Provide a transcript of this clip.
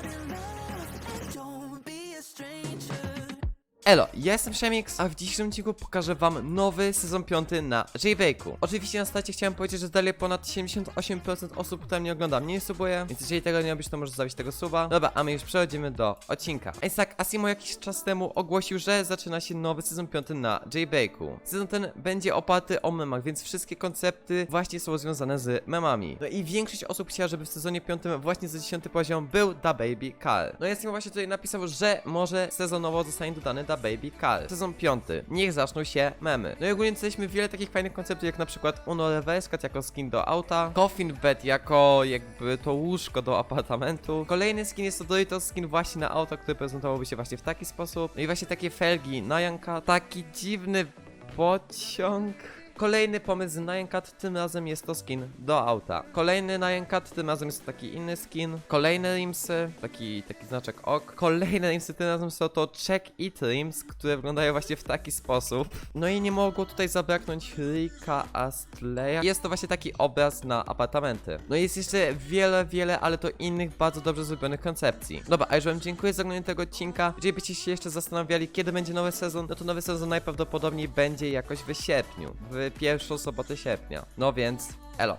out of love. Elo, ja jestem Shemix, a w dzisiejszym odcinku pokażę wam nowy sezon 5 na J-Bake'u. Oczywiście na starcie chciałem powiedzieć, że dalej ponad 78% osób, które mnie ogląda, mnie subuje, więc jeżeli tego nie robisz, to możesz zostawić tego suba. Dobra, a my już przechodzimy do odcinka. A tak, Asimo jakiś czas temu ogłosił, że zaczyna się nowy sezon 5 na J-Bake'u. Sezon ten będzie oparty o memach, więc wszystkie koncepty właśnie są związane z memami. No i większość osób chciała, żeby w sezonie 5 właśnie za 10 poziom był Da Baby Carl. No i Asimo właśnie tutaj napisał, że może sezonowo zostanie dodany Da Baby Carl. Sezon 5. Niech zaczną się memy. No i ogólnie dostaliśmy wiele takich fajnych konceptów, jak na przykład Uno Reverse Cat jako skin do auta, Coffin Bed jako jakby to łóżko do apartamentu. Kolejny skin jest to Doritos skin właśnie na auto, który prezentowałby się właśnie w taki sposób. No i właśnie takie felgi na Janka, taki dziwny pociąg. Kolejny pomysł z Nyan Cat, tym razem jest to skin do auta. Kolejny Cat, tym razem jest to taki inny skin. Kolejne rimsy, taki, taki znaczek ok. Kolejne rimsy, tym razem są to check it rims, które wyglądają właśnie w taki sposób. No i nie mogło tutaj zabraknąć Rika Astleya. Jest to właśnie taki obraz na apartamenty. No i jest jeszcze wiele, wiele, ale to innych bardzo dobrze zrobionych koncepcji. Dobra, a już wam dziękuję za oglądanie tego odcinka. Jeżeli byście się jeszcze zastanawiali, kiedy będzie nowy sezon, no to nowy sezon najprawdopodobniej będzie jakoś w sierpniu. W pierwszą sobotę sierpnia. No więc